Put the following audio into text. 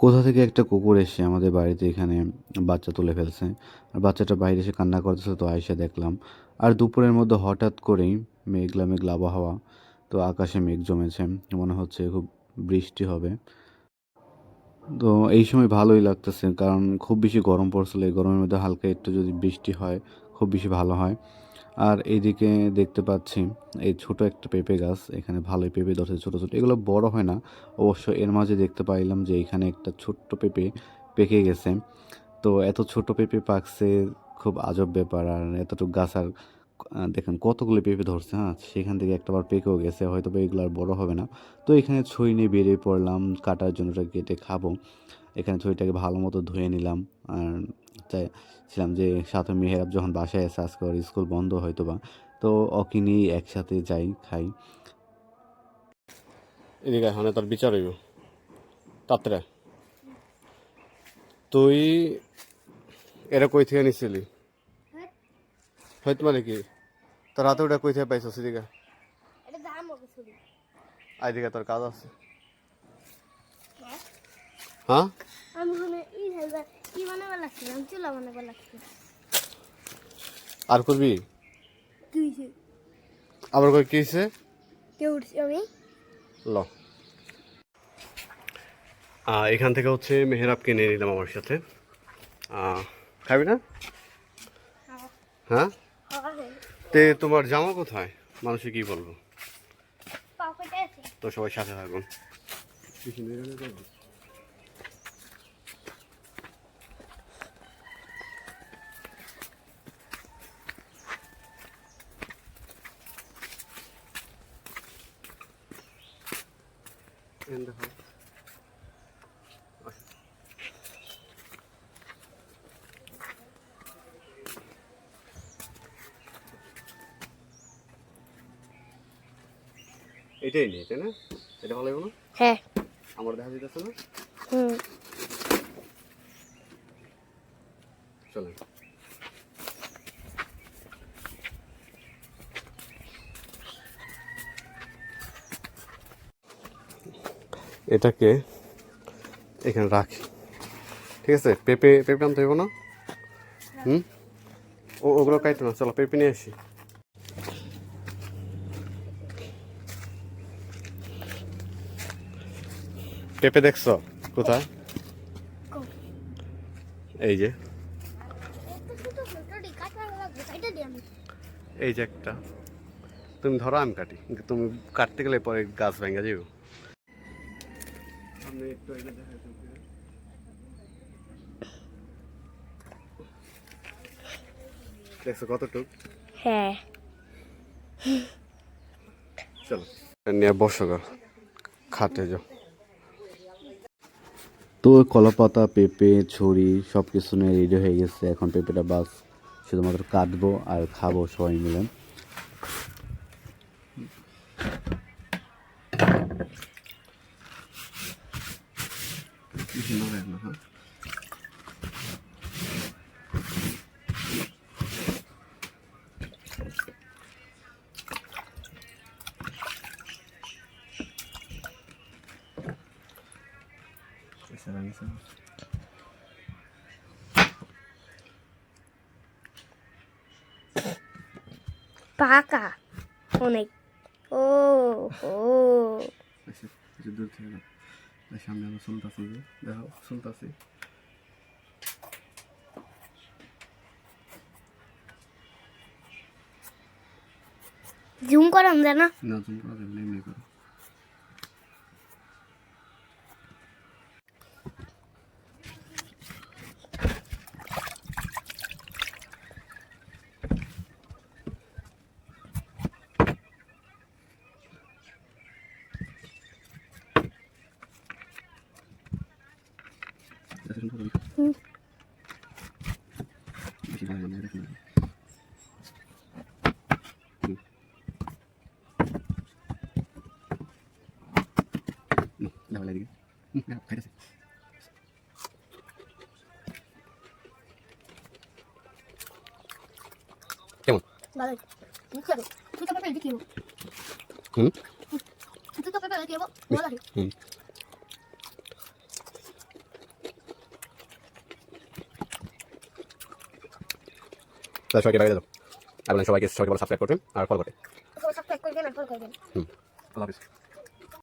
কোথা থেকে একটা কুকুর এসে আমাদের বাড়িতে এখানে বাচ্চা তুলে ফেলছে? আর বাচ্চাটা বাইরে এসে কান্না করতেছে তো আয়সা দেখলাম। আর দুপুরের মধ্যে হঠাৎ করেই মেঘলা মেঘলা আবহাওয়া, তো আকাশে মেঘ জমেছে। মনে হচ্ছে খুব বৃষ্টি হবে। তো এই সময় ভালোই লাগতেছে, কারণ খুব বেশি গরম পড়ছিল। এই গরমের মধ্যে হালকা একটু যদি বৃষ্টি হয়, খুব বেশি ভালো হয়। আর এইদিকে দেখতে পাচ্ছি, এই ছোট একটা পেঁপে গাছ, এখানে ভালোই পেঁপে ধরছে ছোট ছোট। এগুলো বড় হয় না, অবশ্য এর মাঝে দেখতে পাইলাম যে এখানে একটা ছোট্ট পেঁপে পেকে গেছে। তো এত ছোট পেঁপে পাকছে, খুব আজব ব্যাপার। আর এতটুকু গাছ আর দেখেন কতগুলো পেঁপে ধরছে হ্যাঁ? সেখান থেকে একটা বার পেকেও গেছে, হয়তো এগুলো আর বড়ো হবে না। তো এখানে ছুরি নিয়ে বেরিয়ে পড়লাম, কাটার জন্য ওটা কেটে খাব। এখানে ছুরিটাকে ভালো মতো ধুয়ে নিলাম। আর চাইছিলাম যে সাথে মেহেরাব যখন বাসায় এসে আজকে ওর স্কুল বন্ধ হয়তো বা, তো ওকে নিয়ে একসাথে যাই, খাই। এদিকে এখন তোর বিচার হইব। তাত্রে। তুই এরা কই থেকে নিছিলি? হয়তো মানে কি? তোর হাতে ওটা কই থেকে এটা দাম আইদিকে তোর কাজ আছে। হ্যাঁ হ্যাঁ আর করবি আবার কই কি আমি ল। এখান থেকে হচ্ছে মেহেরাবকে নিয়ে নিলাম আমার সাথে। খাবি না? হ্যাঁ? তে তোমার জামা কোথায়? মানুষে কি বলব? তো সবাই সাথে থাকুন। এটাই নিয়ে তাই না? এটা ভালো লাগবে না? হ্যাঁ। আমার দেখা যেতেছে না? হুম। চলেন। এটাকে এখানে রাখি। ঠিক আছে? পেঁপে পেঁপে আনতে হইব না? হুম? ও ওগুলো কাইতো না। চলো পেঁপে নিয়ে আসি। পেঁপে দেখছ? কোথায়? এই যে। এই যে একটা। তুমি ধরো আমি কাটি কিন্তু তুমি কাটতে গেলে পরে গাছ ভেঙে যাবে দেখছ কতটুক? হ্যাঁ। চলো। নিয়ে বসো গা। খাটে যাও। তো কলাপাতা, পেঁপে ছড়ি সব কিছু নিয়ে রেডি হয়ে গেছে। এখন পেঁপেটা বাস শুধুমাত্র কাটবো আর খাব সবাই মিলে। পাকা অনেক ও ও দূর থেকে সামনে আমরা শুনতেছি দেখো শুনতেছি জুম করাম জানা না তুমি করা যাবে বেশি ভালো মানে এরকম না। হুম। হুম, দাও এদিকে। হুম, দাও, খাইতেছে। কেমন ভালো মুখে তুই তো পেপার দেখিও হুম তুই তো পেপার দেখিও ভালো লাগে হুম তাহলে সবাইকে বাইরে দাও আর বলেন সবাইকে সবাইকে বলো সাবস্ক্রাইব করবেন আর ফলো করে সাবস্ক্রাইব করবেন আর ফলো করবেন। হুম। আল্লাহ হাফিজ।